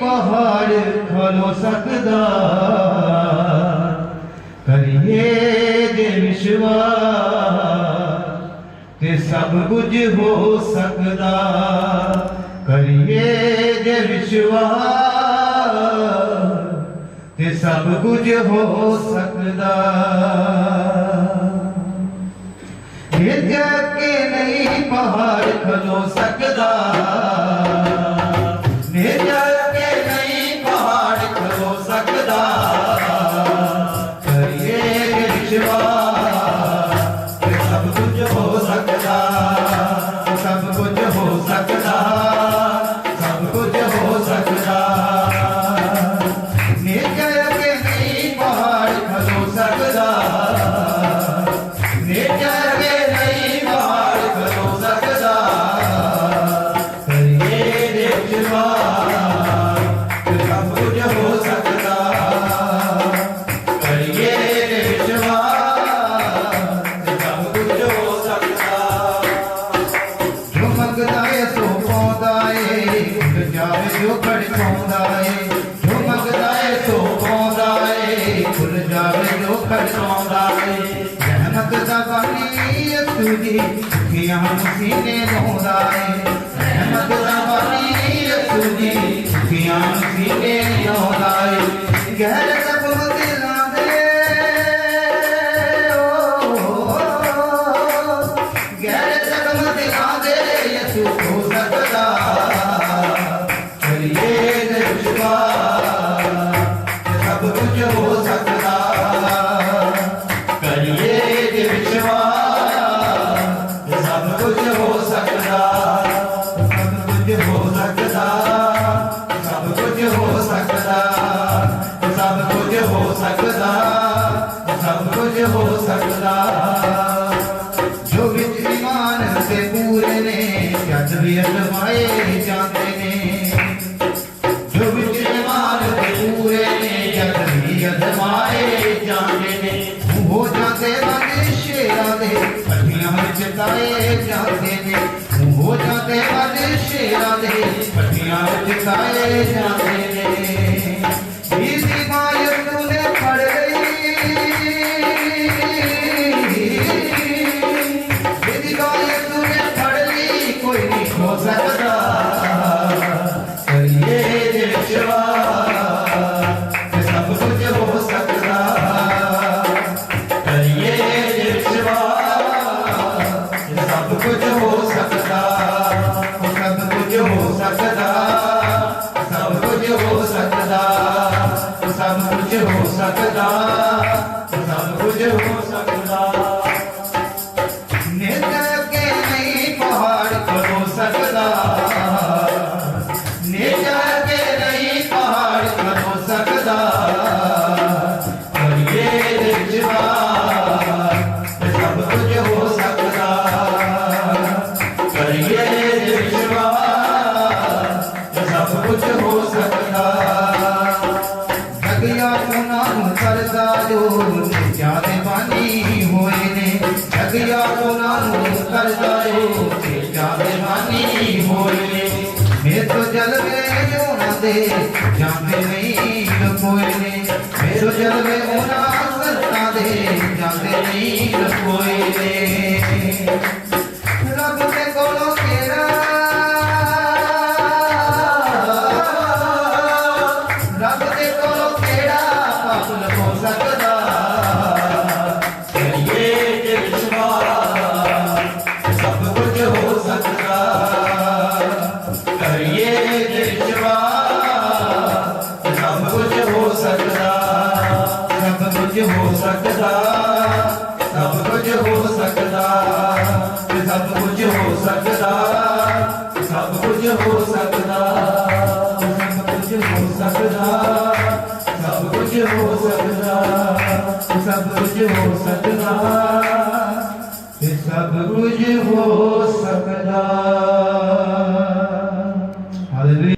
ਪਹਾੜ ਖਲੋ ਸਕਦਾ। ਕਰੀਏ ਜੇ ਵਿਸ਼ਵਾਸ ਤੇ ਸਭ ਕੁਝ ਹੋ ਸਕਦਾ। ਕਰੀਏ ਜੇ ਵਿਸ਼ਵਾਸ ਤੇ ਸਭ ਕੁਝ ਹੋ ਸਕਦਾ। ਇਹ ਕੇ ਨਹੀਂ ਪਹਾੜ ਖਲੋ ਸਕਦਾ। ਜੋ ਖੜਕਾਉਂਦਾ ਏ, ਜੋ ਮੰਗਦਾ ਏ ਸੋ ਪਾਉਂਦਾ ਏ ਖੁੱਲ ਜਾਵੇ ਜੋ ਖੜਕਾਉਂਦਾ ਏ। ਰਹਿਮਤ ਦਾ ਬਾਣੀ ਯਸੂ ਜੀ ਸੁਖੀਆਂ ਨੂੰ ਸੀਨੇ ਲਾਉਂਦਾ ਏ। ਰਹਿਮਤ ਦਾ हो सकता। जो बिच से पूरे ने जद भी अजमाए जाते ने जो बिच से पूरे ने जद भी अजमाए जाते ने हो जाते वादे शेरा दे पठियाँ जताए जाते ने हो जाते वादे शेरा दे पठियाँ जताए जाते ਕੁਝ ਹੋ ਸਕਦਾ ਸਭ ਕੁਝ ਹੋ ਸਕਦਾ ਸਭ ਕੁਝ ਹੋ ਸਕਦਾ ਸਭ ਕੁਝ ਹੋ ਸਕਦਾ ਸਭ ਕੁਝ ਹੋ ਸਕਦਾ ਹਰ ਦਾਰੂ ਜਾ ਬੇਮਾਨੀ ਹੋਏ ਮੇ ਤੋ ਜਲਵੇ ਉਹਨਾਂ ਦੇ ਜਾਂਦੇ ਨਹੀਂ ਕੋਈ ਨੇ। ਮੇ ਤੋ ਜਲਵੇ ਕੁਝ ਹੋ ਸਕਦਾ, ਸਭ ਕੁਝ ਹੋ ਸਕਦਾ ਤੇ ਸਭ ਕੁਝ ਹੋ ਸਕਦਾ, ਸਭ ਕੁਝ ਹੋ ਸਕਦਾ, ਸਭ ਕੁਝ ਹੋ ਸਕਦਾ, ਸਭ ਕੁਝ ਹੋ ਸਕਦਾ, ਸਭ ਕੁਝ ਹੋ ਸਕਦਾ, ਤੇ ਸਭ ਕੁਝ ਹੋ ਸਕਦਾ। ਹਾਲੇਲੂਇਆ